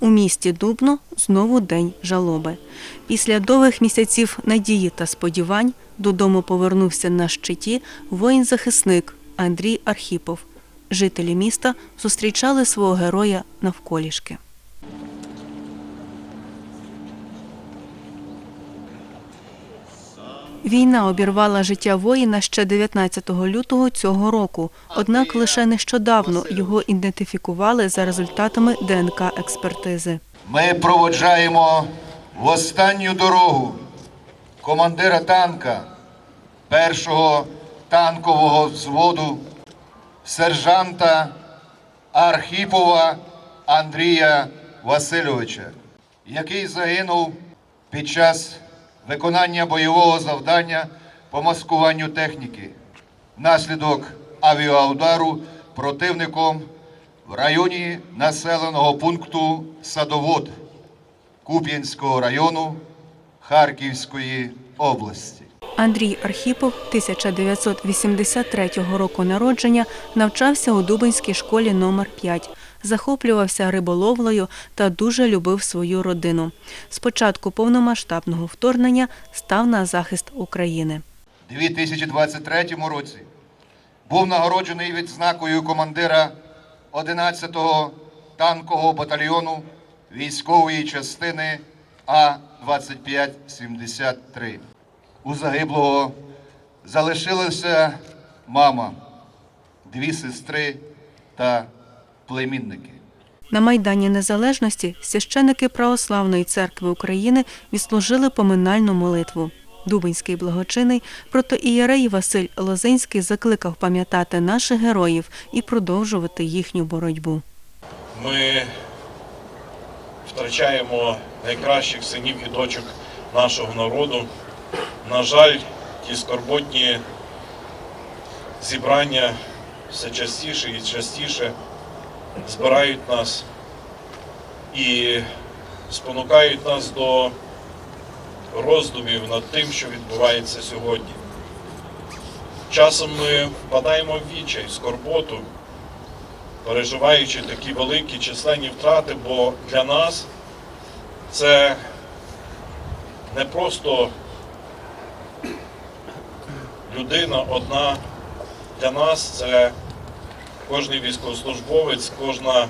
місті Дубно знову день жалоби. Після довгих місяців надії та сподівань додому повернувся на щиті воїн-захисник Андрій Архіпов. Жителі міста зустрічали свого героя навколішки. Війна обірвала життя воїна ще 19 лютого цього року. Однак лише нещодавно його ідентифікували за результатами ДНК-експертизи. Ми проводжаємо в останню дорогу командира танка першого танкового взводу сержанта Архіпова Андрія Васильовича, який загинув під час виконання бойового завдання по маскуванню техніки внаслідок авіаудару противником в районі населеного пункту Садовод Куп'янського району Харківської області. Андрій Архіпов 1983 року народження навчався у Дубинській школі номер 5 захоплювався риболовлею та дуже любив свою родину. З початку повномасштабного вторгнення став на захист України. У 2023 році був нагороджений відзнакою командира 11-го танкового батальйону військової частини А-2573. У загиблого залишилася мама, дві сестри та племінники. На Майдані Незалежності священики Православної церкви України відслужили поминальну молитву. Дубинський благочинний протоієрей Василь Лозинський закликав пам'ятати наших героїв і продовжувати їхню боротьбу. Ми втрачаємо найкращих синів і дочок нашого народу. На жаль, ті скорботні зібрання все частіше і частіше збирають нас і спонукають нас до роздумів над тим, що відбувається сьогодні. Часом ми впадаємо в відчай, скорботу, переживаючи такі великі численні втрати, бо для нас це не просто людина одна. Для нас це кожний військовослужбовець, кожна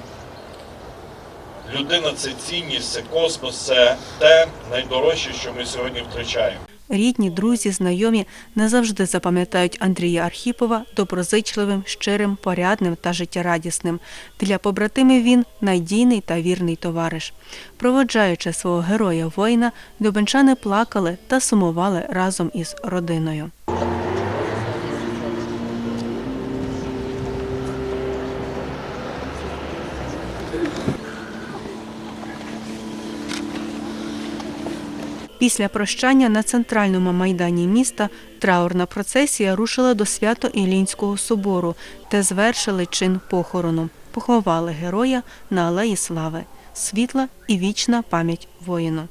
людина це цінність, це космос, це те найдорожче, що ми сьогодні втрачаємо. Рідні, друзі, знайомі не завжди запам'ятають Андрія Архіпова доброзичливим, щирим, порядним та життєрадісним. Для побратимів він надійний та вірний товариш. Проводжаючи свого героя воїна, дубенчани плакали та сумували разом із родиною. Після прощання на центральному майдані міста траурна процесія рушила до Свято-Ілінського собору, де звершили чин похорону. Поховали героя на Алеї Слави. Світла і вічна пам'ять воїну.